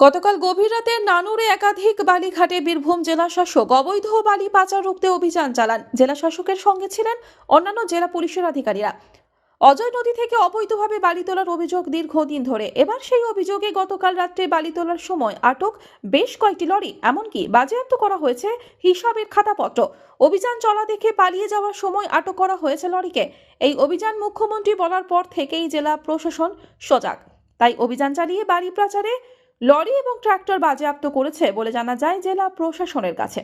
গতকাল গভীর রাতে নানুরে একাধিক বালিঘাটে বীরভূম জেলা শাসক অবৈধ বালি পাচার রুখতে অভিযান চালান। জেলা শাসকের সঙ্গে ছিলেন অন্যান্য জেলা পুলিশের আধিকারিকরা। অজয় নদী থেকে অবৈধভাবে বালি তোলার অভিযোগ দীর্ঘদিন ধরে। এবার সেই অভিযোগে গতকাল রাত্রে বালি তোলার সময় আটক বেশ কয়েকটি লরি, এমনকি বাজেয়াপ্ত করা হয়েছে হিসাবের খাতাপত্র। অভিযান চলা দেখে পালিয়ে যাওয়ার সময় আটক করা হয়েছে লরিকে। এই অভিযান মুখ্যমন্ত্রী বলার পর থেকেই জেলা প্রশাসন সজাগ। তাই অভিযান চালিয়ে বাড়ি প্রচারে লরি এবং ট্রাক্টর বাজেয়াপ্ত করেছে বলে জানা যায় জেলা প্রশাসনের কাছে।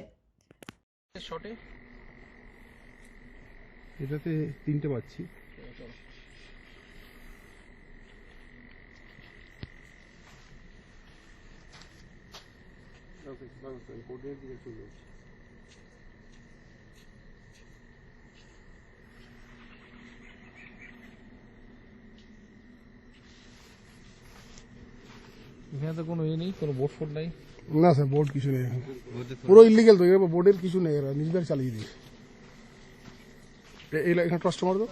শটে? এটাতে তিনটে পাচ্ছি। কোর্টের দিকে চলে যাচ্ছি। এখানে তো কোনো ইয়ে নেই কোনো বোর্ড ফোর্ড নাই। না স্যার বোর্ড কিছু নেই এখানে। পুরো ইলিগেল তো এবার বোর্ডের কিছু নেই এরা নিজেদের চালিয়ে দিই এই এখানে ট্রাস্ট মার দো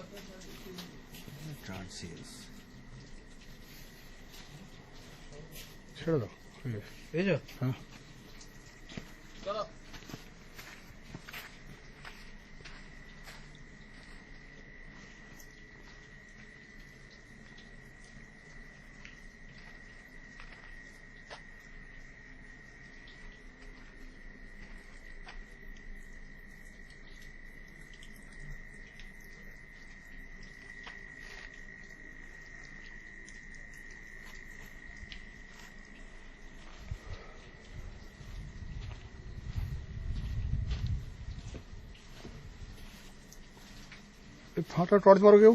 ছেড়ে দাও। হ্যাঁ এই ফাঁটা টর্চ মারো কেউ।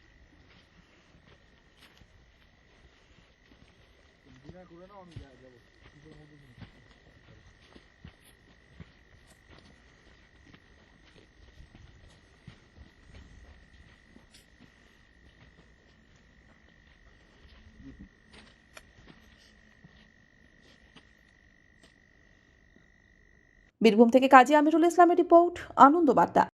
বীরভূম থেকে কাজী আমিরুল ইসলামের রিপোর্ট আনন্দ বার্তা।